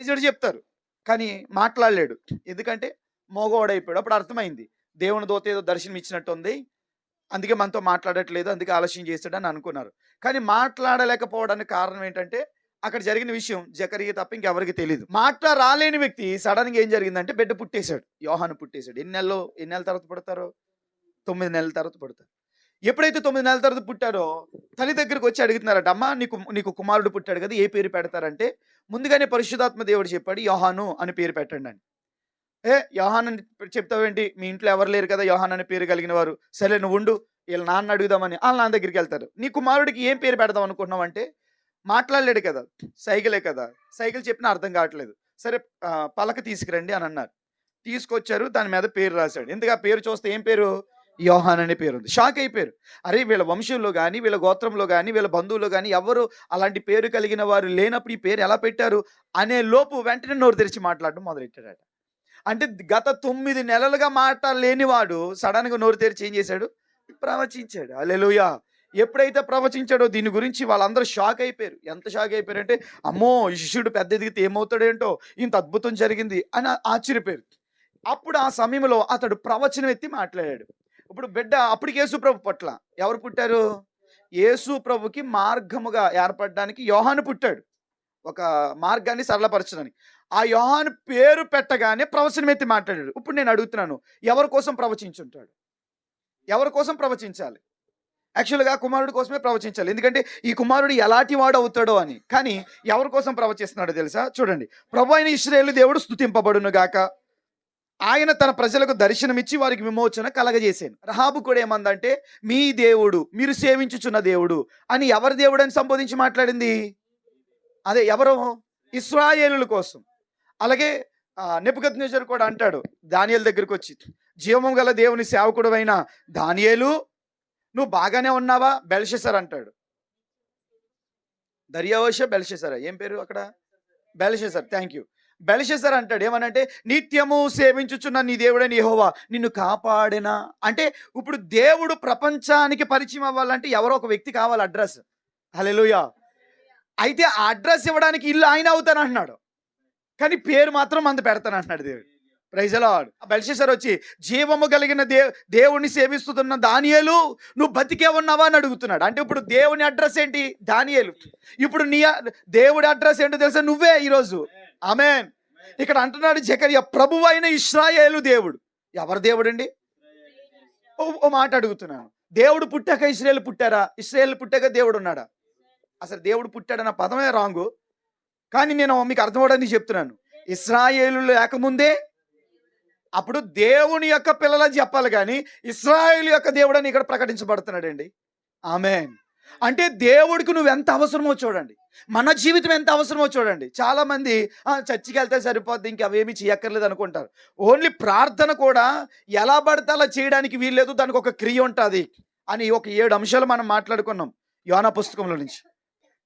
నిజడు చెప్తారు. కానీ మాట్లాడలేడు. ఎందుకంటే మోగవాడైపోయాడు. అప్పుడు అర్థమైంది. దేవుని దోత ఏదో దర్శనం ఇచ్చినట్టు ఉంది అందుకే మనతో మాట్లాడట్లేదు. అందుకే ఆలస్యం చేస్తాడు అని అనుకున్నారు. కానీ మాట్లాడలేకపోవడానికి కారణం ఏంటంటే అక్కడ జరిగిన విషయం జకరియ తప్ప ఇంకెవరికి తెలియదు మాట రాలేని వ్యక్తి సడన్గా ఏం జరిగిందంటే బిడ్డ పుట్టేశాడు. యోహాను పుట్టేశాడు. ఎన్ని నెలలు ఎన్ని నెలల తర్వాత పడతారు? తొమ్మిది నెలల తర్వాత పడతారు. ఎప్పుడైతే తొమ్మిది నెలల తర్వాత పుట్టారో తల్లి దగ్గరికి వచ్చి అడుగుతున్నారట అమ్మా నీకు నీకు కుమారుడు పుట్టాడు కదా ఏ పేరు పెడతారంటే ముందుగానే పరిశుధాత్మ దేవుడు చెప్పాడు యోహాను అని పేరు పెట్టండి అని. ఏ యోహాన్ అని చెప్తావేంటి? మీ ఇంట్లో ఎవరు లేరు కదా యోహాన్ అని పేరు కలిగిన వారు. సరే నువ్వు ఉండు వీళ్ళ నాన్న అడుగుదామని. వాళ్ళ నాన్న దగ్గరికి వెళ్తారు. నీ కుమారుడికి ఏం పేరు పెడదాం అనుకుంటున్నావు అంటే మాట్లాడలేడు కదా సైకిలే కదా సైకిల్ చెప్పినా అర్థం కావట్లేదు. సరే పలక తీసుకురండి అని అన్నారు. తీసుకొచ్చారు దాని మీద పేరు రాశాడు. ఎందుకు ఆ పేరు చూస్తే ఏం పేరు? యోహాన్ అనే పేరు ఉంది. షాక్ అయిపోయారు. అరే వీళ్ళ వంశంలో కానీ వీళ్ళ గోత్రంలో కానీ వీళ్ళ బంధువులు కానీ ఎవరు అలాంటి పేరు కలిగిన వారు లేనప్పుడు ఈ పేరు ఎలా పెట్టారు అనే లోపు వెంటనే నోరు తెరిచి మాట్లాడడం మొదలెట్టాడట అంటే గత తొమ్మిది నెలలుగా మాట్లాడలేనివాడు సడన్గా నోరు తెరిచి ఏం చేశాడు? ప్రవచించాడు. అలెలుయా ఎప్పుడైతే ప్రవచించాడో దీని గురించి వాళ్ళందరూ షాక్ అయిపోయారు. ఎంత షాక్ అయిపోయారంటే అమ్మో శిష్యుడు పెద్ద ఎదిగితే ఏమవుతాడేంటో ఇంత అద్భుతం జరిగింది అని ఆశ్చర్యపోయారు. అప్పుడు ఆ సమయంలో అతడు ప్రవచనం ఎత్తి మాట్లాడాడు. ఇప్పుడు బిడ్డ అప్పటికి యేసుప్రభు పట్ల ఎవరు పుట్టారు? యేసు ప్రభుకి మార్గముగా ఏర్పడడానికి యోహాను పుట్టాడు. ఒక మార్గాన్ని సరళపరచడానికి. ఆ యోహాను పేరు పెట్టగానే ప్రవచనం ఎత్తి మాట్లాడాడు. ఇప్పుడు నేను అడుగుతున్నాను ఎవరి కోసం ప్రవచించుంటాడు? ఎవరి కోసం ప్రవచించాలి? యాక్చువల్గా కుమారుడి కోసమే ప్రవచించాలి. ఎందుకంటే ఈ కుమారుడు ఎలాంటి వాడు అవుతాడో అని. కానీ ఎవరి కోసం ప్రవచిస్తున్నాడో తెలుసా? చూడండి. ప్రభు అయిన ఇస్రాయేలు దేవుడు స్థుతింపబడును గాక ఆయన తన ప్రజలకు దర్శనమిచ్చి వారికి విమోచన కలగజేశాను రహాబు కూడా ఏమందంటే మీ దేవుడు మీరు సేవించుచున్న దేవుడు అని ఎవరి దేవుడు అని సంబోధించి మాట్లాడింది? అదే ఎవరు? ఇస్రాయేలుల కోసం. అలాగే నిపుగత్ నిజర్ కూడా అంటాడు దానియేలు దగ్గరికి వచ్చి జీవము గల దేవుని సేవకుడు అయిన దానియేలు నువ్వు బాగానే ఉన్నావా? బెల్షెసర్ అంటాడు. దర్యావశ బెల్షెసరా? ఏం పేరు అక్కడ? బెల్షెసర్ థ్యాంక్ యూ బెల్షెసర్ అంటాడు. ఏమనంటే నిత్యము సేవించుచున్న నీ దేవుడని యహోవా నిన్ను కాపాడేనా? అంటే ఇప్పుడు దేవుడు ప్రపంచానికి పరిచయం అవ్వాలంటే ఎవరో ఒక వ్యక్తి కావాలి అడ్రస్. హలెలుయా అయితే ఆ అడ్రస్ ఇవ్వడానికి ఇల్లు ఆయన అవుతాను అంటున్నాడు. కానీ పేరు మాత్రం మంది పెడతాను అంటున్నాడు దేవుడు. ప్రైజలాడ్ బెల్షెసర్ వచ్చి జీవము కలిగిన దే దేవుణ్ణి సేవిస్తున్న దానియేలు నువ్వు బతికే ఉన్నావా? అని అడుగుతున్నాడు. అంటే ఇప్పుడు దేవుని అడ్రస్ ఏంటి? దానియేలు. ఇప్పుడు నీ దేవుడి అడ్రస్ ఏంటో తెలుసా? నువ్వే ఈరోజు. ఆమెన్. ఇక్కడ అంటున్నాడు జకర్య ప్రభు అయిన ఇస్రాయేలు దేవుడు. ఎవరు దేవుడు అండి ఓ ఓ మాట అడుగుతున్నాను. దేవుడు పుట్టాక ఇస్రాయేల్ పుట్టారా? ఇస్రాయేల్ పుట్టాక దేవుడు ఉన్నాడా? అసలు దేవుడు పుట్టాడన్న పదమే రాంగు. కానీ నేను మీకు అర్థమవడానికి చెప్తున్నాను. ఇస్రాయేలు లేకముందే అప్పుడు దేవుని యొక్క పిల్లలని చెప్పాలి కానీ ఇస్రాయేల్ యొక్క దేవుడు అని ఇక్కడ ప్రకటించబడుతున్నాడండి. ఆమెన్. అంటే దేవుడికి నువ్వు ఎంత అవసరమో చూడండి. మన జీవితం ఎంత అవసరమో చూడండి. చాలామంది "ఆ, చర్చికి వెళ్తే సరిపోద్ది ఇంకా అవేమి చేయక్కర్లేదు అనుకుంటారు. ఓన్లీ ప్రార్థన కూడా ఎలా పడితే అలా చేయడానికి వీల్లేదు దానికి ఒక క్రియ ఉంటుంది అని ఒక ఏడు అంశాలు మనం మాట్లాడుకున్నాం యోనా పుస్తకంలో నుంచి.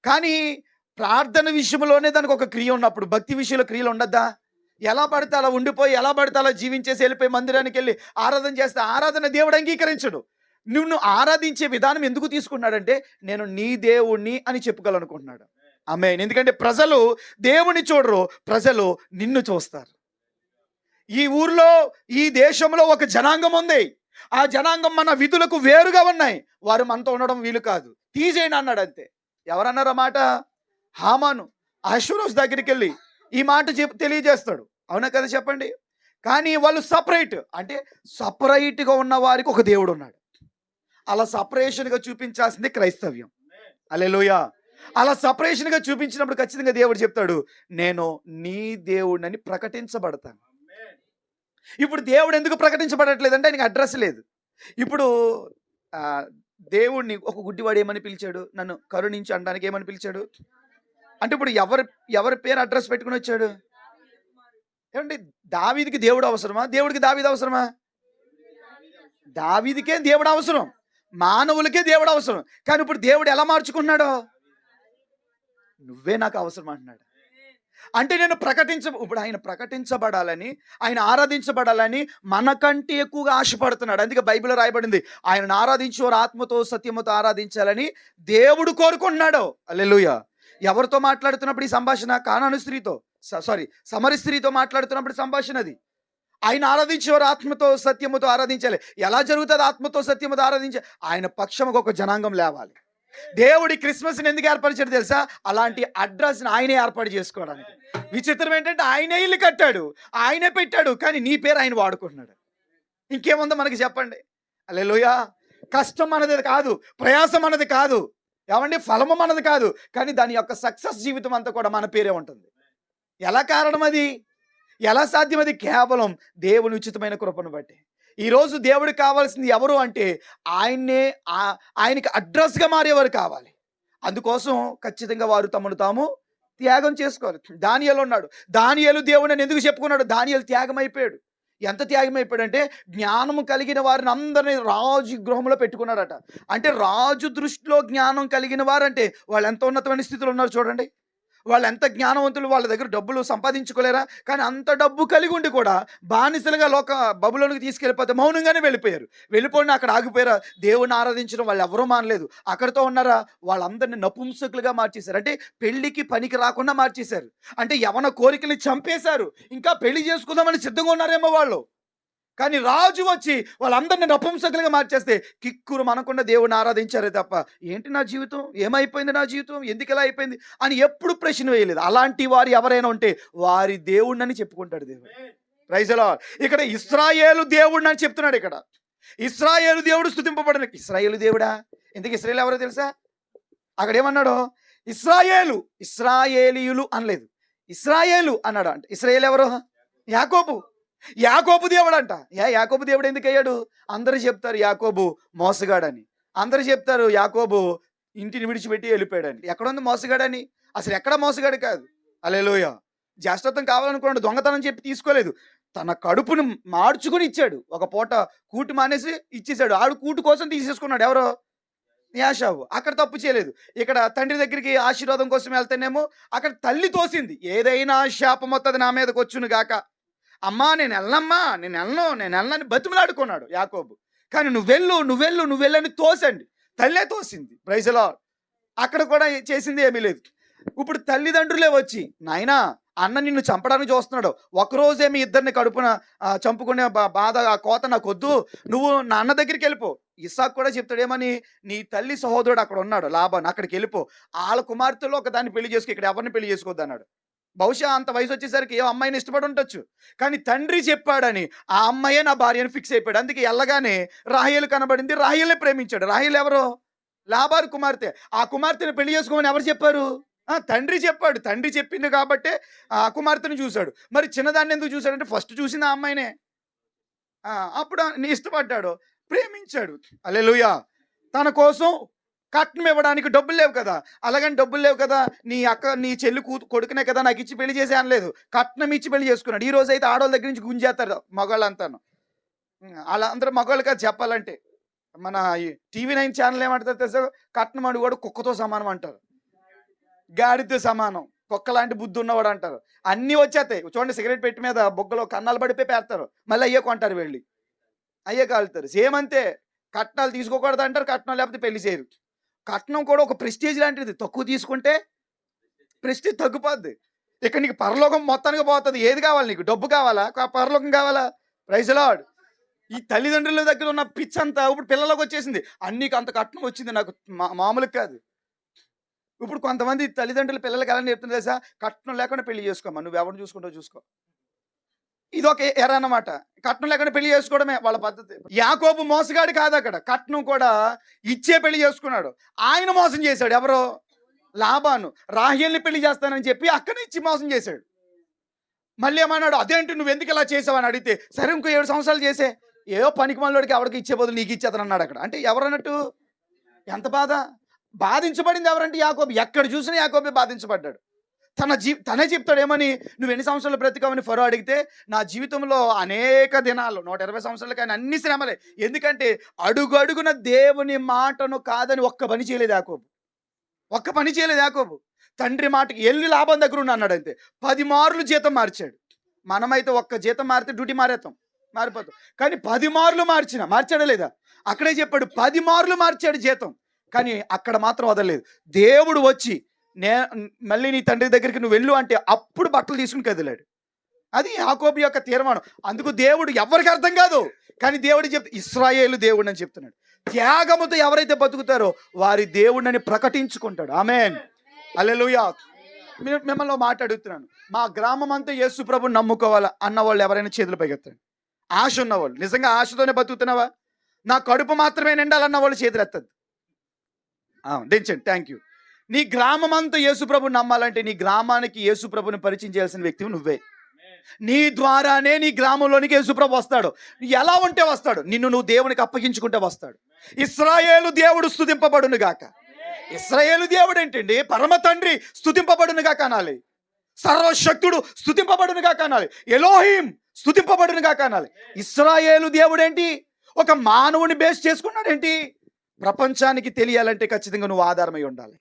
కానీ ప్రార్థన విషయంలోనే దానికి ఒక క్రియ ఉన్నప్పుడు భక్తి విషయంలో క్రియలు ఉండద్దా? ఎలా పడితే అలా ఉండిపోయి ఎలా పడితే అలా జీవించేసి వెళ్ళిపోయి మందిరానికి వెళ్ళి ఆరాధన చేస్తే ఆరాధన దేవుడు అంగీకరించడు. నువ్వు ఆరాధించే విధానం ఎందుకు తీసుకున్నాడంటే నేను నీ దేవుణ్ణి అని చెప్పుకోవాలనుకుంటున్నాడు. ఆమె ఎందుకంటే ప్రజలు దేవుని చూడరు ప్రజలు నిన్ను చూస్తారు. ఈ ఊర్లో ఈ దేశంలో ఒక జనాంగం ఉంది. ఆ జనాంగం మన విధులకు వేరుగా ఉన్నాయి. వారు మనతో ఉండడం వీలు కాదు. తీసేయండి అన్నాడు అంతే. ఎవరన్నారు మాట? హామాను అశ్వరోజ్ దగ్గరికి వెళ్ళి ఈ మాట చెప్ తెలియజేస్తాడు. అవునా కదా చెప్పండి? కానీ వాళ్ళు సపరేట్. అంటే సపరేట్గా ఉన్న వారికి ఒక దేవుడు ఉన్నాడు అలా సపరేషన్గా చూపించాల్సింది క్రైస్తవ్యం. అలెలుయ అలా సపరేషన్గా చూపించినప్పుడు ఖచ్చితంగా దేవుడు చెప్తాడు నేను నీ దేవుడిని ప్రకటించబడతాను. ఇప్పుడు దేవుడు ఎందుకు ప్రకటించబడట్లేదు అంటే ఆయనకి అడ్రస్ లేదు. ఇప్పుడు దేవుడిని ఒక గుడ్డివాడు ఏమని పిలిచాడు? నన్ను కరుణించి అనడానికి ఏమని పిలిచాడు? అంటే ఇప్పుడు ఎవరి ఎవరి పేరు అడ్రస్ పెట్టుకుని వచ్చాడు? ఏమండి దావీదికి దేవుడు అవసరమా? దేవుడికి దావీది అవసరమా? దావీదికే దేవుడు అవసరం? మానవులకే దేవుడు అవసరం. కానీ ఇప్పుడు దేవుడు ఎలా మార్చుకున్నాడో నువ్వే నాకు అవసరం అంటున్నాడు. అంటే నేను ప్రకటించ ఇప్పుడు ఆయన ప్రకటించబడాలని ఆయన ఆరాధించబడాలని మనకంటే ఎక్కువగా ఆశపడుతున్నాడు. అందుకే బైబిల్లో రాయబడింది ఆయనను ఆరాధించు వారు ఆత్మతో సత్యముతో ఆరాధించాలని దేవుడు కోరుకుంటున్నాడు. అల్లెలుయ ఎవరితో మాట్లాడుతున్నప్పుడు ఈ సంభాషణ? కానాను స్త్రీతో. స- సారీ సమరి స్త్రీతో మాట్లాడుతున్నప్పుడు సంభాషణ అది. ఆయన ఆరాధించేవారు ఆత్మతో సత్యముతో ఆరాధించాలి. ఎలా జరుగుతుంది ఆత్మతో సత్యముతో ఆరాధించాలి ఆయన పక్షం ఒక జనాంగం లేవాలి. దేవుడి క్రిస్మస్ని ఎందుకు ఏర్పరిచాడు తెలుసా? అలాంటి అడ్రస్ని ఆయనే ఏర్పాటు చేసుకోవడానికి. విచిత్రం ఏంటంటే ఆయనే ఇల్లు కట్టాడు. ఆయనే పెట్టాడు. కానీ నీ పేరు ఆయన వాడుకుంటున్నాడు. ఇంకేముందో మనకి చెప్పండి? అల్లెలుయా కష్టం మనది కాదు ప్రయాసం మనది కాదు. ఏమండి? ఫలము మనది కాదు. కానీ దాని యొక్క సక్సెస్ జీవితం అంతా కూడా మన పేరే ఉంటుంది. ఎలా కారణం అది? ఎలా సాధ్యం అది కేవలం దేవుని ఉచితమైన కృపను బట్టి. ఈరోజు దేవుడు కావాల్సింది ఎవరు అంటే ఆయన్నే ఆయనకి అడ్రస్గా మారేవారు కావాలి. అందుకోసం ఖచ్చితంగా వారు తమను తాము త్యాగం చేసుకోవాలి. దానియలు ఉన్నాడు. దానియలు దేవుడు అని ఎందుకు చెప్పుకున్నాడు? దానియలు త్యాగం అయిపోయాడు ఎంత త్యాగం అయిపోయాడంటే జ్ఞానము కలిగిన వారిని అందరినీ రాజు గృహంలో పెట్టుకున్నాడట. అంటే రాజు దృష్టిలో జ్ఞానం కలిగిన వారంటే వాళ్ళు ఎంత ఉన్నతమైన స్థితిలో ఉన్నారు చూడండి. వాళ్ళు ఎంత జ్ఞానవంతులు వాళ్ళ దగ్గర డబ్బులు సంపాదించుకోలేరా? కానీ అంత డబ్బు కలిగి ఉండి కూడా బానిసలుగా లోక బబులోనికి తీసుకెళ్ళిపోతే మౌనంగానే వెళ్ళిపోయారు. వెళ్ళిపోయిన అక్కడ ఆగిపోయారా? దేవుని ఆరాధించడం వాళ్ళు ఎవరూ మానలేదు. అక్కడితో ఉన్నారా? వాళ్ళందరినీ నపుంసకులుగా మార్చేశారు. అంటే పెళ్ళికి పనికి రాకుండా మార్చేశారు. అంటే యవన కోరికల్ని చంపేశారు. ఇంకా పెళ్ళి చేసుకుందామని సిద్ధంగా ఉన్నారేమో వాళ్ళు. కానీ రాజు వచ్చి వాళ్ళందరినీ నపుంసకులుగా మార్చేస్తే కిక్కురు మనకుండా దేవుని ఆరాధించారే తప్ప ఏంటి నా జీవితం? ఏమైపోయింది నా జీవితం? ఎందుకు ఇలా అయిపోయింది? అని ఎప్పుడు ప్రశ్న వేయలేదు. అలాంటి వారు ఎవరైనా ఉంటే వారి దేవుణ్ణని చెప్పుకుంటాడు దేవుడు. రైజలా ఇక్కడ ఇస్రాయేలు దేవుడిని అని చెప్తున్నాడు ఇక్కడ. ఇస్రాయేలు దేవుడు స్థుతింపబడిన. ఇస్రాయేలు దేవుడా? ఎందుకు ఇస్రాయేల్ ఎవరో తెలుసా? అక్కడ ఏమన్నాడు? ఇస్రాయేలు ఇస్రాయేలీయులు అనలేదు. ఇస్రాయేలు అన్నాడు అంటే. ఇస్రాయేల్ ఎవరు? యాకోబు. యాకోబు దేవుడు అంట యా యాకోబు దేవుడు ఎందుకు అయ్యాడు అందరూ చెప్తారు యాకోబు మోసగాడని. అందరూ చెప్తారు యాకోబు ఇంటిని విడిచిపెట్టి వెళ్ళిపోయాడని ఎక్కడుంది మోసగాడని? అసలు ఎక్కడ మోసగాడు కాదు. అలేలోయ జ్యేష్ఠత్వం కావాలనుకున్నాడు దొంగతనం చెప్పి తీసుకోలేదు. తన కడుపును మార్చుకుని ఇచ్చాడు. ఒక పూట కూటి మానేసి ఇచ్చేసాడు ఆడు కూటు కోసం తీసేసుకున్నాడు. ఎవరో? యాషావు. అక్కడ తప్పు చేయలేదు. ఇక్కడ తండ్రి దగ్గరికి ఆశీర్వాదం కోసం వెళ్తేనేమో అక్కడ తల్లి తోసింది. ఏదైనా శాపం వస్తుంది నా మీదకి వచ్చును గాక. అమ్మా నేను వెళ్ళనమ్మా నేను వెళ్ళను నేను వెళ్ళనని బతిమలాడుకున్నాడు యాకోబు. కానీ నువ్వు వెళ్ళు నువ్వు వెళ్ళు నువ్వు వెళ్ళని తోసండి. తల్లే తోసింది. ప్రైజలో అక్కడ కూడా చేసింది ఏమీ లేదు. ఇప్పుడు తల్లిదండ్రులే వచ్చి నాయనా అన్న నిన్ను చంపడానికి చూస్తున్నాడు. ఒకరోజే మీ ఇద్దరిని కడుపున చంపుకునే బా- బాధ ఆ కోత నాకు వద్దు నువ్వు నా అన్న దగ్గరికి వెళ్ళిపో. ఇసాక్ కూడా చెప్తాడేమని నీ తల్లి సహోదరుడు అక్కడ ఉన్నాడు లాభాన్ని అక్కడికి వెళ్ళిపో. వాళ్ళ కుమార్తెలో ఒక దాన్ని పెళ్ళి చేసుకో ఇక్కడ ఎవరిని పెళ్ళి చేసుకోవద్దు అన్నాడు. బహుశా అంత వయసు వచ్చేసరికి ఏ అమ్మాయిని ఇష్టపడి ఉండొచ్చు. కానీ తండ్రి చెప్పాడని ఆ అమ్మాయే నా భార్యను ఫిక్స్ అయిపోయాడు. అందుకే వెళ్ళగానే రాహేలు కనబడింది. రాహేలే ప్రేమించాడు. రాహేల్ ఎవరు? లాభార్ కుమార్తె. ఆ కుమార్తెను పెళ్ళి చేసుకోమని ఎవరు చెప్పారు? ఆ, తండ్రి చెప్పాడు. తండ్రి చెప్పింది కాబట్టే ఆ కుమార్తెను చూశాడు. మరి చిన్నదాన్ని ఎందుకు చూశాడంటే ఫస్ట్ చూసింది ఆ అమ్మాయినే. అప్పుడు నీ ఇష్టపడ్డాడు. ప్రేమించాడు. అలెలుయా తన కోసం కట్నం ఇవ్వడానికి డబ్బులు లేవు కదా. అలాగని డబ్బులు లేవు కదా. నీ అక్క నీ చెల్లి కూతు కొడుకునే కదా నాకు ఇచ్చి పెళ్ళి చేసే అనలేదు. కట్నం ఇచ్చి పెళ్ళి చేసుకున్నాడు. ఈ రోజు అయితే ఆడవాళ్ళ దగ్గర నుంచి గుంజేస్తారు మగవాళ్ళంతాను అలా అందరూ మగవాళ్ళు కదా చెప్పాలంటే. మన టీవీ నైన్ ఛానల్ ఏమంటారు తెలుసా? కట్నం అడుగు కూడా కుక్కతో సమానం అంటారు. గాడితో సమానం. కుక్క లాంటి బుద్ధి ఉన్నవాడు అంటారు. అన్నీ వచ్చేస్తాయి. చూడండి సిగరెట్ పెట్టి మీద బొగ్గలో కన్నాలు పడిపోయి పేస్తారు మళ్ళీ అయ్యే కొంటారు వెళ్ళి. అయ్యే కాలుతారు. సేమ్ అంతే. కట్నాలు తీసుకోకూడదు అంటారు. కట్నం లేకపోతే పెళ్ళి చేయరు. కట్నం కూడా ఒక ప్రెస్టేజ్ లాంటిది. తక్కువ తీసుకుంటే ప్రెస్టేజ్ తగ్గిపోద్ది. ఇక్కడ నీకు పరలోకం మొత్తానికి పోతుంది. ఏది కావాలి నీకు? డబ్బు కావాలా? పరలోకం కావాలా? ప్రైజ్ లాడ్ ఈ తల్లిదండ్రుల దగ్గర ఉన్న పిచ్ అంతా ఇప్పుడు పిల్లలకు వచ్చేసింది. అన్నీకి అంత కట్నం వచ్చింది నాకు మా- మామూలుగా కాదు. ఇప్పుడు కొంతమంది తల్లిదండ్రులు పిల్లలకి ఎలా నేర్పుతుంది తెలుసా? కట్నం లేకుండా పెళ్ళి చేసుకోమా? నువ్వు ఎవరిని చూసుకుంటావు చూసుకో. ఇది ఒక ఎర్ర అన్నమాట. కట్నం లేకుండా పెళ్ళి చేసుకోవడమే వాళ్ళ పద్ధతి. యాకోబు మోసగాడు కాదు అక్కడ. కట్నం కూడా ఇచ్చే పెళ్ళి చేసుకున్నాడు. ఆయన మోసం చేశాడు. ఎవరో? లాభాను రాహేల్ని పెళ్ళి చేస్తానని చెప్పి అక్కడ ఇచ్చి మోసం చేశాడు. మళ్ళీ ఏమన్నాడు? అదేంటి? నువ్వు ఎందుకు ఇలా చేసావని అడిగితే సరే ఇంకో ఏడు సంవత్సరాలు చేసే. ఏదో పనికి మనలోడికి ఎవరికి ఇచ్చే బదులు నీకు ఇచ్చేతను అన్నాడు అక్కడ. అంటే ఎవరన్నట్టు ఎంత బాధ? బాధించబడింది ఎవరంటే యాకోబు. ఎక్కడ చూసినా యాకోబే బాధించబడ్డాడు. తన జీ తనే చెప్తాడు ఏమని నువ్వు ఎన్ని సంవత్సరాలు బ్రతికావని ఫరో అడిగితే నా జీవితంలో అనేక దినాలు నూట ఇరవై సంవత్సరాలు కానీ అన్ని శ్రమలే. ఎందుకంటే అడుగడుగున దేవుని మాటను కాదని ఒక్క పని చేయలేదు యాకోబు. ఒక్క పని చేయలేదు యాకోబు. తండ్రి మాటకి ఎల్లి లాభం దగ్గర ఉన్న అన్నాడు అంతే పది మార్లు జీతం మార్చాడు. మనమైతే ఒక్క జీతం మారితే డ్యూటీ మారేస్తాం మారిపోతాం. కానీ పది మార్లు మార్చిన మార్చాడా లేదా? అక్కడే చెప్పాడు పది మార్లు మార్చాడు జీతం. కానీ అక్కడ మాత్రం వదలలేదు. దేవుడు వచ్చి నే మళ్ళీ నీ తండ్రి దగ్గరికి నువ్వు వెళ్ళు అంటే అప్పుడు బట్టలు తీసుకుని కదిలాడు. అది యాకోబు యొక్క తీర్మానం. అందుకు దేవుడు ఎవరికి అర్థం కాదు కానీ దేవుడు చెప్ ఇస్రాయేలు దేవుడు అని చెప్తున్నాడు. త్యాగముతో ఎవరైతే బతుకుతారో వారి దేవుడిని ప్రకటించుకుంటాడు. ఆమెన్. అల్లెలుయా మిమ్మల్ని ఒక మాట అడుగుతున్నాను. మా గ్రామం అంతా యేసు ప్రభు నమ్ముకోవాలా అన్న వాళ్ళు ఎవరైనా చేతులు పైకెత్తండి. ఆశ ఉన్నవాళ్ళు. నిజంగా ఆశతోనే బతుకుతున్నావా? నా కడుపు మాత్రమే నిండాలన్న వాళ్ళు చేతులు ఎత్తద్దు. దించండి. థ్యాంక్ యూ నీ గ్రామం అంతా యేసుప్రభుని నమ్మాలంటే నీ గ్రామానికి యేసుప్రభుని పరిచయం చేయాల్సిన వ్యక్తివి నువ్వే. నీ ద్వారానే నీ గ్రామంలోనికి యేసుప్రభు వస్తాడు. ఎలా ఉంటే వస్తాడు? నిన్ను నువ్వు దేవునికి అప్పగించుకుంటే వస్తాడు. ఇస్రాయేలు దేవుడు స్థుతింపబడును గాక. ఇస్రాయేలు దేవుడు ఏంటండి? పరమ తండ్రి స్తుతింపబడును గాక అనాలి. సర్వశక్తుడు స్తుతింపబడును గాక అనాలి. ఎలోహిం స్తుతింపబడును గాక అనాలి. ఇస్రాయేలు దేవుడు ఏంటి? ఒక మానవుని బేస్ చేసుకున్నాడేంటి ప్రపంచానికి తెలియాలంటే ఖచ్చితంగా నువ్వు ఆధారమై ఉండాలి.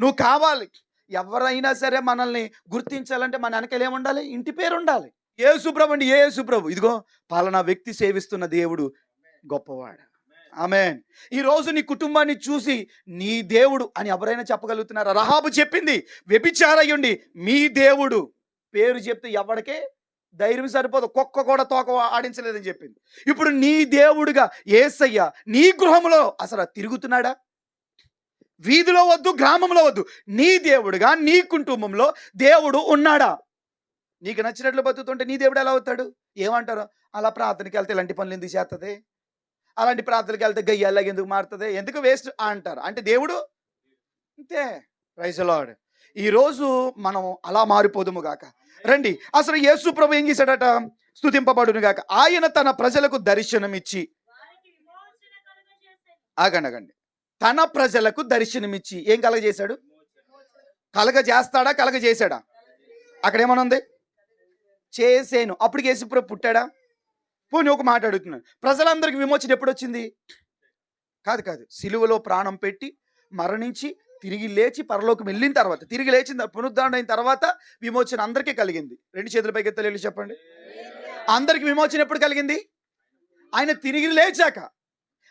నువ్వు కావాలి. ఎవరైనా సరే మనల్ని గుర్తించాలంటే మన వెనకలు ఏముండాలి ఇంటి పేరు ఉండాలి. ఏ సుప్రభు అండి ఏ సుప్రభు ఇదిగో పాలనా వ్యక్తి సేవిస్తున్న దేవుడు గొప్పవాడు. ఆమె ఈ రోజు నీ కుటుంబాన్ని చూసి నీ దేవుడు అని ఎవరైనా చెప్పగలుగుతున్నారా? రహాబు చెప్పింది వ్యభిచారయ్యుండి మీ దేవుడు. పేరు చెప్తే ఎవరికే ధైర్యం సరిపోదు. కుక్క కూడా తోక ఆడించలేదని చెప్పింది. ఇప్పుడు నీ దేవుడుగా ఏసయ్య నీ గృహంలో అసలు తిరుగుతున్నాడా? వీధిలో వద్దు గ్రామంలో వద్దు. నీ దేవుడుగా నీ కుటుంబంలో దేవుడు ఉన్నాడా? నీకు నచ్చినట్లు బతుకుతుంటే నీ దేవుడు ఎలా అవుతాడు? ఏమంటారు? అలా ప్రార్థనకి వెళ్తే ఇలాంటి పనులు ఎందుకు చేస్తుంది అలాంటి ప్రార్థనకి వెళ్తే గయ్యాలాగా ఎందుకు మారుతుంది? ఎందుకు వేస్ట్ అంటారు? అంటే దేవుడు? అంతే. రైజలాడ్ ఈరోజు మనం అలా మారిపోదుము గాక. రండి. అసలు యేసు ప్రభు ఏం చేశాడట? స్థుతింపబడును గాక. ఆయన తన ప్రజలకు దర్శనమిచ్చి ఇచ్చి ఆగండి ఆగండి. తన ప్రజలకు దర్శనమిచ్చి ఏం కలగజేశాడు? కలగ చేస్తాడా కలగ చేశాడా చేసేను. అప్పటికి యేసుప్రభు పుట్టాడా? పోనీ ఒక మాట అడుగుతున్నాను. ప్రజలందరికీ విమోచన ఎప్పుడు వచ్చింది కాదు కాదు. సిలువలో ప్రాణం పెట్టి మరణించి తిరిగి లేచి పరలోకం వెళ్ళిన తర్వాత తిరిగి లేచిన పునరుద్ధరణ అయిన తర్వాత విమోచన అందరికీ కలిగింది. రెండు చేతుల పైకి ఎత్తలేళ్ళు చెప్పండి. అందరికి విమోచన ఎప్పుడు కలిగింది? ఆయన తిరిగి లేచాక.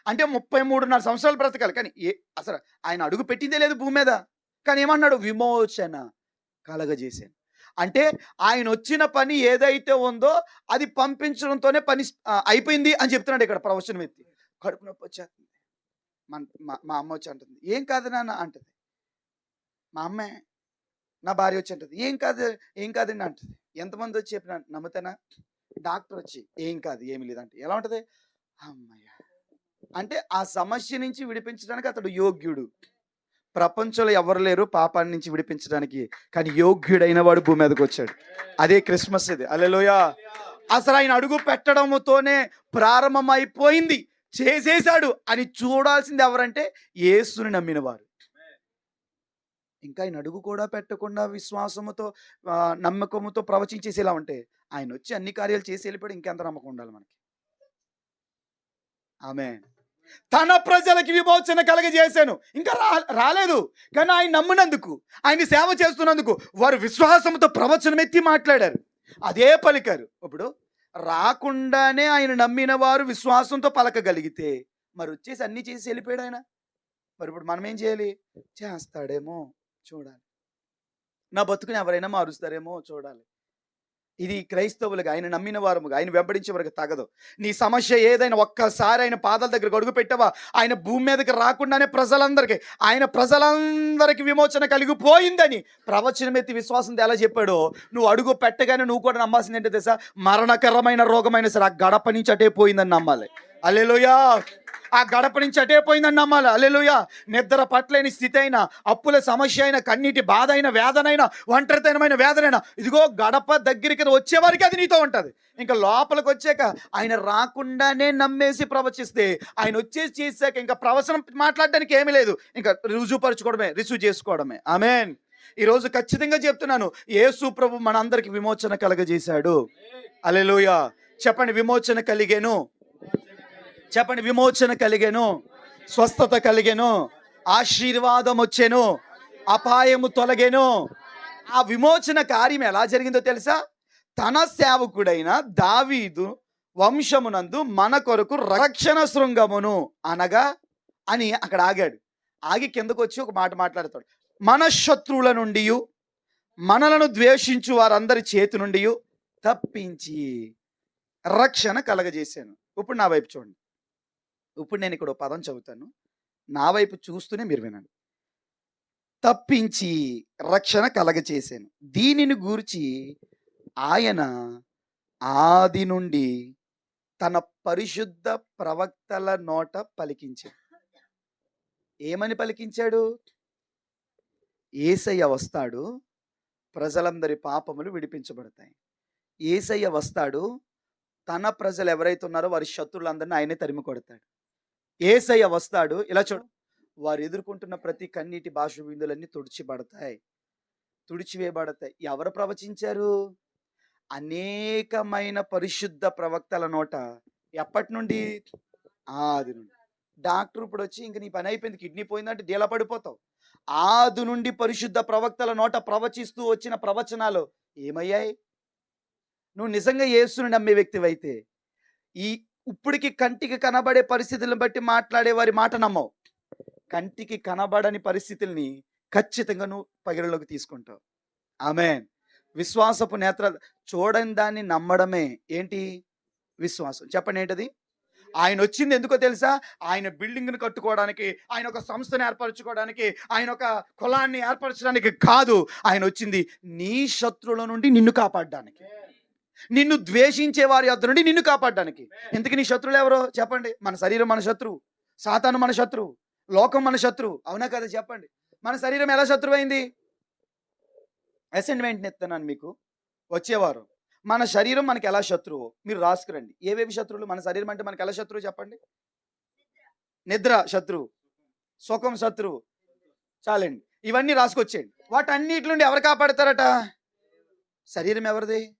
అంటే ముప్పై మూడున్నర సంవత్సరాలు బ్రతకాలి. కానీ ఏ అసలు ఆయన అడుగు పెట్టిందే లేదు భూమి మీద. కానీ ఏమన్నాడు? విమోచన కలగజేశాను. అంటే ఆయన వచ్చిన పని ఏదైతే ఉందో అది పంపించడంతోనే పని అయిపోయింది అని చెప్తున్నాడు ఇక్కడ ప్రవచనం ఎత్తి కడుపు నొప్పి వచ్చేస్తుంది. మన మా అమ్మ వచ్చి అంటుంది. ఏం కాదు నాన్న అంటది. మా అమ్మే నా భార్య వచ్చి అంటది. ఏం కాదు ఏం కాదండి అంటది. ఎంతమంది వచ్చి చెప్పిన నమ్ముతానా? డాక్టర్ వచ్చి ఏం కాదు ఏమి లేదంటే. ఎలా ఉంటుంది? అమ్మయ్య అంటే ఆ సమస్య నుంచి విడిపించడానికి అతడు యోగ్యుడు. ప్రపంచంలో ఎవరు లేరు పాపాన్ని నుంచి విడిపించడానికి కానీ యోగ్యుడైన వాడు భూమి మీదకి వచ్చాడు. అదే క్రిస్మస్ ఇది. అలెలోయ అసలు ఆయన అడుగు పెట్టడంతోనే ప్రారంభమైపోయింది. చేసేశాడు అని చూడాల్సింది ఎవరంటే యేసుని నమ్మిన వారు ఇంకా ఆయన అడుగు కూడా పెట్టకుండా విశ్వాసముతో నమ్మకముతో ప్రవచించేసేలా ఉంటే ఆయన వచ్చి అన్ని కార్యాలు చేసి వెళ్ళిపోయాడు. ఇంకెంత నమ్మకం ఉండాలి మనకి? ఆమె తన ప్రజలకి విమోచన కలగజేశాను ఇంకా రా రాలేదు. కానీ ఆయన నమ్మినందుకు ఆయన సేవ చేస్తున్నందుకు వారు విశ్వాసంతో ప్రవచనం ఎత్తి మాట్లాడారు. అదే పలికారు. ఇప్పుడు రాకుండానే ఆయన నమ్మిన వారు విశ్వాసంతో పలకగలిగితే మరి వచ్చేసి అన్ని చేసి వెళ్ళిపోయాడు ఆయన. మరి ఇప్పుడు మనం ఏం చేయాలి? చేస్తాడేమో చూడాలి. నా బతుకుని ఎవరైనా మారుస్తారేమో చూడాలి. ఇది క్రైస్తవులుగా ఆయన నమ్మిన వారముగా ఆయన వెంబడించే వరకు తగదు. నీ సమస్య ఏదైనా ఒక్కసారి ఆయన పాదాల దగ్గర అడుగు పెట్టావా? ఆయన భూమి మీదకి రాకుండానే ప్రజలందరికీ ఆయన ప్రజలందరికీ విమోచన కలిగిపోయిందని ప్రవచనం ఎత్తి విశ్వాసం ఎలా చెప్పాడో నువ్వు అడుగు పెట్టగానే నువ్వు కూడా నమ్మాల్సింది ఏంటో తెలుసా? మరణకరమైన రోగమైన సరే ఆ గడప నుంచి అటే పోయిందని నమ్మాలి. అల్లెలుయా. ఆ గడప నుంచి అటే పోయిందని నమ్మాలి. అల్లెలుయ. నిద్ర పట్టలేని స్థితి అయినా అప్పుల సమస్య అయినా కన్నీటి బాధ అయిన వేదనైనా ఒంటరితనమైన వేదనైనా ఇదిగో గడప దగ్గరికి వచ్చే వారికి అది నీతో ఉంటుంది. ఇంకా లోపలికి వచ్చాక ఆయన రాకుండానే నమ్మేసి ప్రవచిస్తే ఆయన వచ్చేసి చేశాక ఇంకా ప్రవచనం మాట్లాడడానికి ఏమీ లేదు. ఇంకా రుజువుపరచుకోవడమే రిసీవ్ చేసుకోవడమే. ఆమెన్. ఈరోజు ఖచ్చితంగా చెప్తున్నాను యేసు ప్రభు మనందరికి విమోచన కలగజేశాడు. అలెలుయ చెప్పండి విమోచన కలిగేను. చెప్పండి విమోచన కలిగాను స్వస్థత కలిగాను ఆశీర్వాదం వచ్చేను అపాయము తొలగాను. ఆ విమోచన కార్యం ఎలా జరిగిందో తెలుసా? తన సేవకుడైన దావీదు వంశమునందు మన కొరకు రక్షణ శృంగమును అనగా అని అక్కడ ఆగాడు. ఆగి కిందకు వచ్చి ఒక మాట మాట్లాడతాడు. మన శత్రువుల నుండి మనలను ద్వేషించు వారందరి చేతి నుండి తప్పించి రక్షణ కలగజేశాను. ఇప్పుడు నా వైపు చూడండి. ఇప్పుడు నేను ఇక్కడ పదం చదువుతాను. నా వైపు చూస్తూనే మీరు వినండి. తప్పించి రక్షణ కలగచేశాను. దీనిని గూర్చి ఆయన ఆది నుండి తన పరిశుద్ధ ప్రవక్తల నోట పలికించాడు. ఏమని పలికించాడు? ఏసయ్య వస్తాడు ప్రజలందరి పాపములు విడిపించబడతాయి. ఏసయ్య వస్తాడు తన ప్రజలు ఎవరైతే ఉన్నారో వారి శత్రులందరినీ ఆయనే తరిమి కొడతాడు. ఏసయ్య వస్తాడు. ఇలా చూడు. వారు ఎదుర్కొంటున్న ప్రతి కన్నీటి భాష బిందులన్నీ తుడిచిబడతాయి తుడిచివేయబడతాయి. ఎవరు ప్రవచించారు? అనేకమైన పరిశుద్ధ ప్రవక్తల నోట. ఎప్పటి నుండి? ఆది నుండి. డాక్టర్ ఇప్పుడు వచ్చి ఇంక నీ పని అయిపోయింది. కిడ్నీ పోయిందంటే డీలా పడిపోతావు. ఆది నుండి పరిశుద్ధ ప్రవక్తల నోట ప్రవచిస్తూ వచ్చిన ప్రవచనాలు ఏమయ్యాయి? నువ్వు నిజంగా యేసుని నమ్మే వ్యక్తివైతే ఈ ఇప్పటికి కంటికి కనబడే పరిస్థితులను బట్టి మాట్లాడే వారి మాట నమ్మవు. కంటికి కనబడని పరిస్థితుల్ని ఖచ్చితంగా నువ్వు పగిరలోకి తీసుకుంటావు. ఆమె విశ్వాసపు నేత్ర చూడని దాన్ని నమ్మడమే ఏంటి? విశ్వాసం. చెప్పండి ఏంటది? ఆయన వచ్చింది ఎందుకో తెలుసా? ఆయన బిల్డింగ్ను కట్టుకోవడానికి ఆయన ఒక సంస్థను ఏర్పరచుకోవడానికి ఆయన ఒక కులాన్ని ఏర్పరచడానికి కాదు. ఆయన వచ్చింది నీ శత్రువుల నుండి నిన్ను కాపాడడానికి. నిన్ను ద్వేషించే వారి వద్ద నుండి నిన్ను కాపాడడానికి. ఎందుకు నీ శత్రువులు ఎవరో? చెప్పండి. మన శరీరం మన శత్రువు. సాతాను మన శత్రువు. లోకం మన శత్రువు. అవునా కదా? చెప్పండి. మన శరీరం ఎలా శత్రువు అయింది అసైన్మెంట్ ఇస్తున్నాను మీకు. వచ్చేవారు. మన శరీరం మనకి ఎలా శత్రువు మీరు రాసుకురండి. ఏవేవి శత్రువులు? మన శరీరం అంటే మనకి ఎలా శత్రువు చెప్పండి? నిద్ర శత్రువు. సుఖం శత్రువు. చాలండి. ఇవన్నీ రాసుకొచ్చేయండి. వాటన్నిటి నుండి ఎవరు కాపాడతారట? శరీరం ఎవరిది?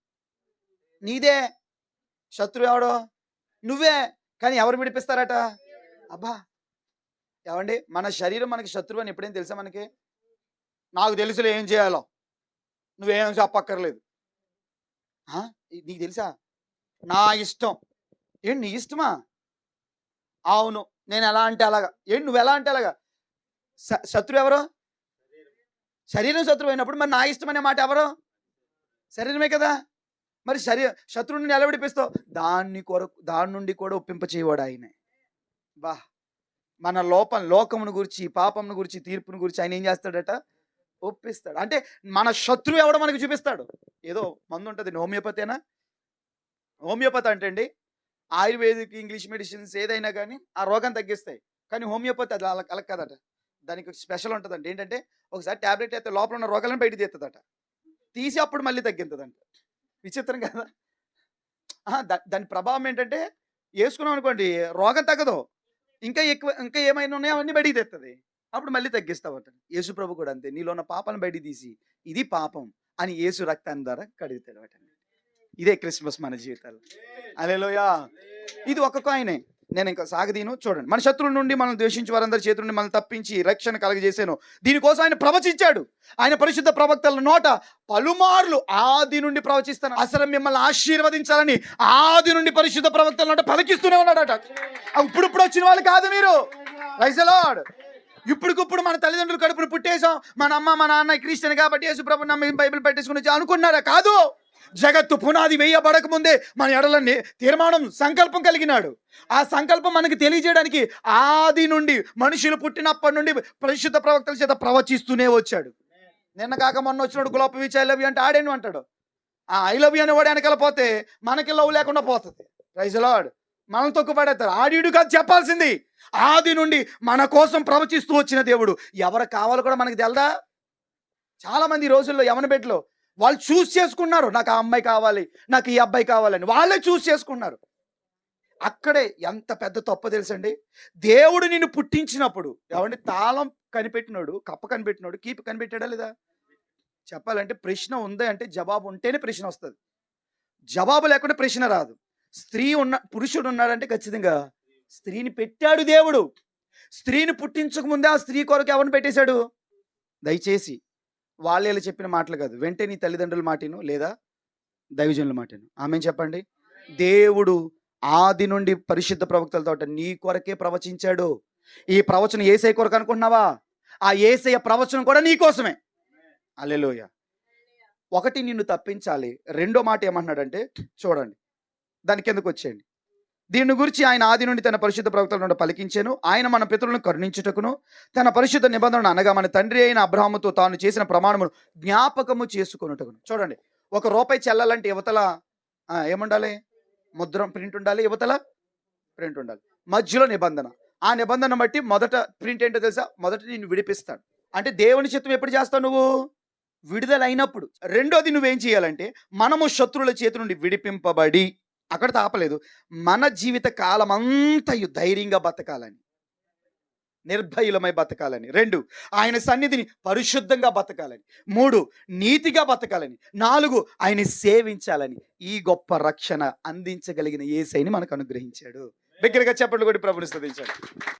నీదే. శత్రువు ఎవడో? నువ్వే. కానీ ఎవరు విడిపిస్తారట? అబ్బా! ఏమండి? మన శరీరం మనకి శత్రువు అని ఎప్పుడేం తెలుసా మనకి? నాకు తెలుసులే ఏం చేయాలో. నువ్వేం చెప్పక్కర్లేదు. నీకు తెలుసా? నా ఇష్టం. ఏంటి నీ ఇష్టమా? అవును. నేను ఎలా అంటే అలాగా. ఏంటి నువ్వు ఎలా అంటే అలాగా? శత్రువు ఎవరు? శరీరం శత్రువు అయినప్పుడు మరి నా ఇష్టం అనే మాట ఎవరు? శరీరమే కదా? మరి శరీర శత్రువుని నిలబడిపిస్తావు? దాన్ని కొరకు దాని నుండి కూడా ఒప్పింప చేయవాడు ఆయనే. బా. మన లోపం లోకమును గురించి పాపమును గురించి తీర్పును గురించి ఆయన ఏం చేస్తాడట? ఒప్పిస్తాడు. అంటే మన శత్రువు ఎవడో మనకి చూపిస్తాడు. ఏదో మందు ఉంటుంది. హోమియోపతేనా? హోమియోపతి అంటే అండి ఆయుర్వేదిక్ ఇంగ్లీష్ మెడిసిన్స్ ఏదైనా కానీ ఆ రోగం తగ్గిస్తాయి. కానీ హోమియోపతి అది అలా అలా కదట దానికి స్పెషల్ ఉంటుందండి ఏంటంటే ఒకసారి ట్యాబ్లెట్ అయితే లోపల ఉన్న రోగాలను బయట తీస్తుందట తీసి అప్పుడు మళ్ళీ తగ్గింతుందంట. విచిత్రం కదా. దా- దాని ప్రభావం ఏంటంటే వేసుకున్నాం అనుకోండి రోగం తగ్గదు. ఇంకా ఎక్కువ ఇంకా ఏమైనా ఉన్నాయో అవన్నీ బయటికి తెస్తుంది అప్పుడు మళ్ళీ తగ్గిస్తావట యేసు ప్రభు కూడా అంతే నీలో ఉన్న పాపాలను బయటికి తీసి ఇది పాపం అని యేసు రక్తాన్ని ద్వారా కడుగుతాడు వాటిని ఇదే క్రిస్మస్ మన జీవితాలు అలేలోయా ఇది ఒక కాయినే. నేను ఇంకా సాగదీను చూడండి. మన శత్రువుల నుండి మనం ద్వేషించి వారందరి చేతుల నుండి మనం తప్పించి రక్షణ కలగజేశాను దీనికోసం ఆయన ప్రవచించాడు. ఆయన పరిశుద్ధ ప్రవక్తల నోట పలుమార్లు ఆది నుండి ప్రవచిస్తాను అసలు మిమ్మల్ని ఆశీర్వదించాలని ఆది నుండి పరిశుద్ధ ప్రవక్తల నోట పలికిస్తూనే ఉన్నాడట. ఇప్పుడు ఇప్పుడు వచ్చిన వాళ్ళు కాదు మీరు. రైసలాడ్ ఇప్పుడుకిప్పుడు మన తల్లిదండ్రులు కడుపును పుట్టేశాం. మన అమ్మ మా నాన్న క్రిస్టియన్ కాబట్టి యేసు ప్రభు నమ్మి బైబిల్ పెట్టేసుకుని అనుకున్నారా? కాదు. జగత్తు పునాది వేయబడక ముందే మన ఎడలన్నీ తీర్మానం సంకల్పం కలిగినాడు. ఆ సంకల్పం మనకి తెలియజేయడానికి ఆది నుండి మనుషులు పుట్టినప్పటి నుండి పరిశుద్ధ ప్రవక్తల చేత ప్రవచిస్తూనే వచ్చాడు. నిన్న కాక మొన్న వచ్చినాడు గులాబీ విచ్ ఐ లవ్ యూ అంటే ఆడేను అంటాడు. ఆ ఐ లవ్ యూ అని వాడు వెనకలపోతే మనకి లవ్ లేకుండా పోతుంది. రైజ్ లాడ్ మనల్ని తొక్కుపడేస్తారు ఆడియుడు కాదు చెప్పాల్సింది. ఆది నుండి మన కోసం ప్రవచిస్తూ వచ్చిన దేవుడు. ఎవరు కావాలో కూడా మనకి తెలదా? చాలా మంది రోజుల్లో యవన బిడ్డలు వాళ్ళు చూస్ చేసుకున్నారు. నాకు ఆ అమ్మాయి కావాలి నాకు ఈ అబ్బాయి కావాలని వాళ్ళే చూస్ చేసుకున్నారు. అక్కడే ఎంత పెద్ద తప్పు తెలుసండి? దేవుడు నిన్ను పుట్టించినప్పుడు ఏమండి? తాళం కనిపెట్టినాడు కప్ప కనిపెట్టినాడు కీపు కనిపెట్టాడా లేదా? చెప్పాలంటే ప్రశ్న ఉంది అంటే జవాబు ఉంటేనే ప్రశ్న వస్తుంది. జవాబు లేకుండా ప్రశ్న రాదు. స్త్రీ ఉన్న పురుషుడు ఉన్నాడంటే ఖచ్చితంగా స్త్రీని పెట్టాడు దేవుడు. స్త్రీని పుట్టించక ముందే ఆ స్త్రీ కొరకు ఎవరిని పెట్టేశాడు? దయచేసి వాళ్ళు చెప్పిన మాటలు కాదు. వెంటనే నీ తల్లిదండ్రుల మాటను లేదా దైవజనుల మాటను. ఆమె చెప్పండి? దేవుడు ఆది నుండి పరిశుద్ధ ప్రవక్తలతో నీ కొరకే ప్రవచించాడు. ఈ ప్రవచనం ఏసై కొరకు అనుకుంటున్నావా? ఆ ఏసయ ప్రవచనం కూడా నీ కోసమే. అల్లెలోయ ఒకటి నిన్ను తప్పించాలి. రెండో మాట ఏమంటున్నాడంటే చూడండి. దానికి ఎందుకు వచ్చేయండి. దీని గురించి ఆయన ఆది నుండి తన పరిశుద్ధ ప్రవక్తల నుండి పలికించాను. ఆయన మన పితరులను కరుణించుటకును తన పరిశుద్ధ నిబంధనను అనగా మన తండ్రి అయిన అబ్రహాముతో తాను చేసిన ప్రమాణమును జ్ఞాపకము చేసుకున్నటకును చూడండి ఒక రూపాయి చెల్లాలంటే యువతల ఏముండాలి? ముద్ర ప్రింట్ ఉండాలి యువతల? ప్రింట్ ఉండాలి. మధ్యలో నిబంధన. ఆ నిబంధన బట్టి మొదట ప్రింట్ ఏంటో తెలుసా? మొదట నేను విడిపిస్తాను అంటే దేవుని చిత్తం ఎప్పుడు చేస్తావు నువ్వు? విడుదలైనప్పుడు. రెండోది నువ్వేం చేయాలంటే మనము శత్రువుల చేతి నుండి విడిపింపబడి అక్కడ తాపలేదు. మన జీవిత కాలం అంతయు ధైర్యంగా బతకాలని. నిర్భయులమై బతకాలని. రెండు ఆయన సన్నిధిని పరిశుద్ధంగా బతకాలని. మూడు నీతిగా బతకాలని. నాలుగు ఆయన సేవించాలని. ఈ గొప్ప రక్షణ అందించగలిగిన ఏసైని మనకు అనుగ్రహించాడు. దగ్గరగా చెప్పండి కూడా ప్రభుని స్థుతించాడు.